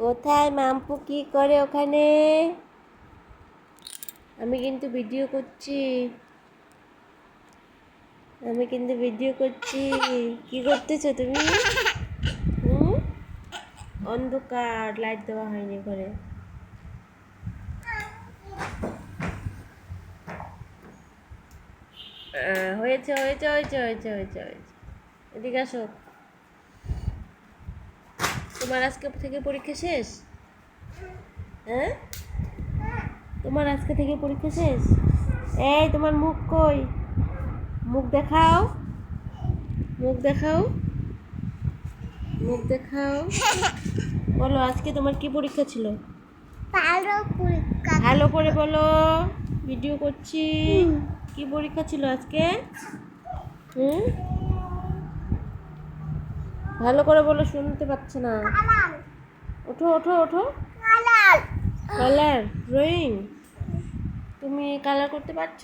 কোথায় মাম্পু? কি করে ওখানে? আমি কিন্তু ভিডিও করছি। আমি কিন্তু ভিডিও করছি। কি করতেছো তুমি? হুম? অন্ধকার লাইট দেওয়া হয়নি ঘরে। হয়েছে হয়েছে হয়েছে হয়েছে হয়েছে হয়েছে। এদিকে আসো। তোমার আজকে থেকে পরীক্ষা শেষ? হ্যাঁ? তোমার আজকে থেকে পরীক্ষা শেষ? এই তোমার মুখ কই? মুখ দেখাও। মুখ দেখাও। মুখ দেখাও। বলো আজকে তোমার কি পরীক্ষা ছিল? ভালো পরীক্ষা। ভালো করে বলো। ভিডিও করছি। কি পরীক্ষা ছিল আজকে? হুম? ভালো করে বলো শুনতে পাচ্ছে না। ওঠো ওঠো ওঠো। Colour colour drawing. তুমি কালার করতে পারছ?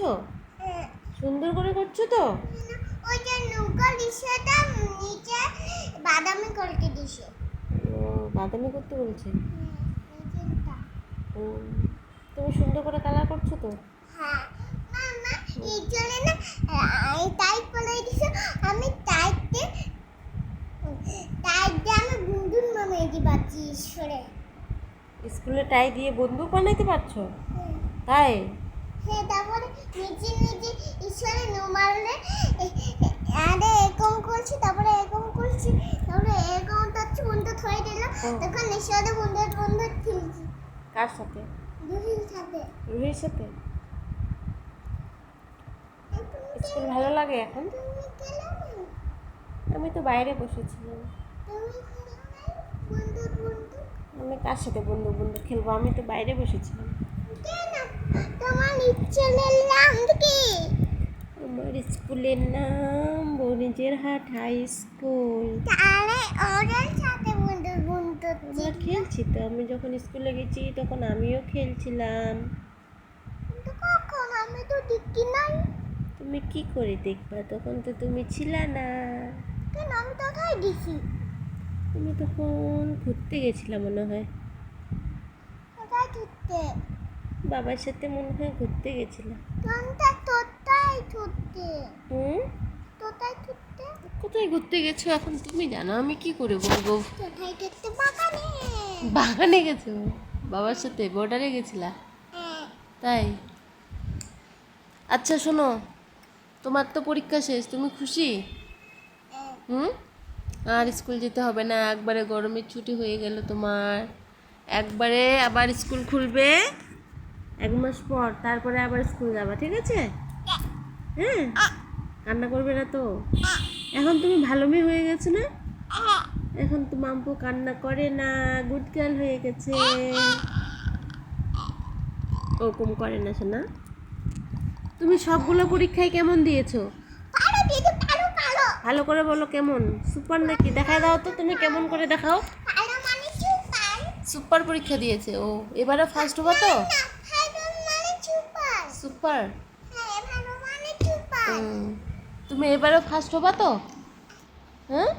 সুন্দর করে করছ তো? ওই যে নৌকা দিশাটা নিচে বাদামি করে দিছে। ও, বাদামি করতে বলছে? ও, তুমি সুন্দর করে কালার করছ তো? হ্যাঁ। মামা এই জন্য না আহ, টাইট বলে দিছে আমি টাইটে টাইটে আমি বুন্দুন মামা এটি বাচ্চি ঈশ্বরে স্কুলে টাই দিয়ে বন্দুক বানাইতে পারছ? তাই? হ্যাঁ তারপরে নিচে নিচে ঈশ্বরে নো মারলে আরে এরকম করছি তারপরে এরকম করছি তারপরে এরকম টাচ্ছি বন্ধু থয়ে দিল। তখন ঈশ্বরে বন্ধু বন্ধু খেলছি কার সাথে? দুদিন সাথে। রুহির সাথে? স্কুল ভালো লাগে এখন? আমি তো বাইরে বসেছিলাম। বন্ধু বন্ধু আমি কার সাথে বন্ধু বন্ধু খেলব? আমি তো বাইরে বসেছিলাম। তোমার স্কুলের নাম কি? আমার স্কুলের নাম বনিজের হাট হাই স্কুল। তাহলে ওদের সাথে বন্ধু বন্ধু আমরা খেলছি তো আমি যখন স্কুলে গেছি তখন আমিও খেলছিলাম। কখন? আমি তো দেখি নাই। তুমি কি করে দেখবা? তখন তো তুমি ছিলা না। কেন? আমি তো গেছি তুমি তখন ঘুরতে গেছিলাম মনে হয়। বাবার সাথে মনে হয় ঘুরতে গেছিলাম। কোথায় ঘুরতে গেছো এখন তুমি জানো? আমি কি করে বলব? বাগানে। বাগানে গেছো? বাবার সাথে বর্ডারে গেছিলা? হ্যাঁ, তাই? আচ্ছা শোনো তোমার তো পরীক্ষা শেষ তুমি খুশি? হ্যাঁ। হুম? আর স্কুল যেতে হবে না। একবারে গরমের ছুটি হয়ে গেল তোমার। একবারে আবার স্কুল খুলবে এক মাস পর, তারপরে আবার স্কুল যাবা, ঠিক আছে? হ্যাঁ? কান্না করবে না তো? এখন তুমি ভালো মেয়ে হয়ে গেছো না? এখন তো মাম্পু কান্না করে না গুড গার্ল হয়ে গেছে। ওরকম করে না শোনা তুমি সবগুলো পরীক্ষায় কেমন দিয়েছ? ভালো করে বলো কেমন? সুপার নাকি? দেখা দাও তো তুমি কেমন করে দেখাও। মানে সুপার। পরীক্ষা দিয়েছে ও। এবারে ফার্স্ট হবা তো? মানে সুপার। হ্যাঁ মানে তুমি এবারে ফার্স্ট হবা তো? হ্যাঁ?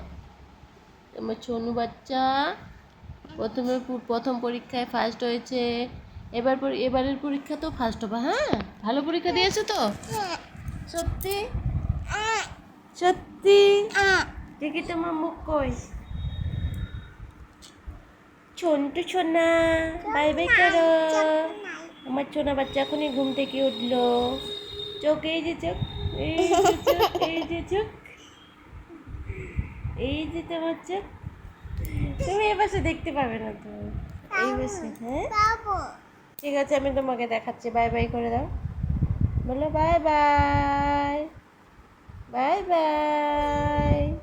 আমার সোনু বাচ্চা প্রথমে প্রথম পরীক্ষায় ফার্স্ট হয়েছে। এবার পরি- এবারের পরীক্ষা তো ফার্স্ট হবা হ্যাঁ? ভালো পরীক্ষা দিয়েছ তো? হ্যাঁ। সত্যি? আহ, সত্যি। দেখি তোমার মুখ কই। ছন্টু সোনা বাই বাই করো। আমার ছোনা বাচ্চা এখনই ঘুম থেকে উঠল। চোখ এই যে চোখ এই যে চোখ এই যে চোখ এই যে তোমার চোখ। তুমি এ পাশে দেখতে পাবে না তো। এই পাশে হ্যাঁ? ঠিক আছে আমি তোমাকে দেখাচ্ছি। বাই বাই করে দাও। বলো বাই বাই বাই বাই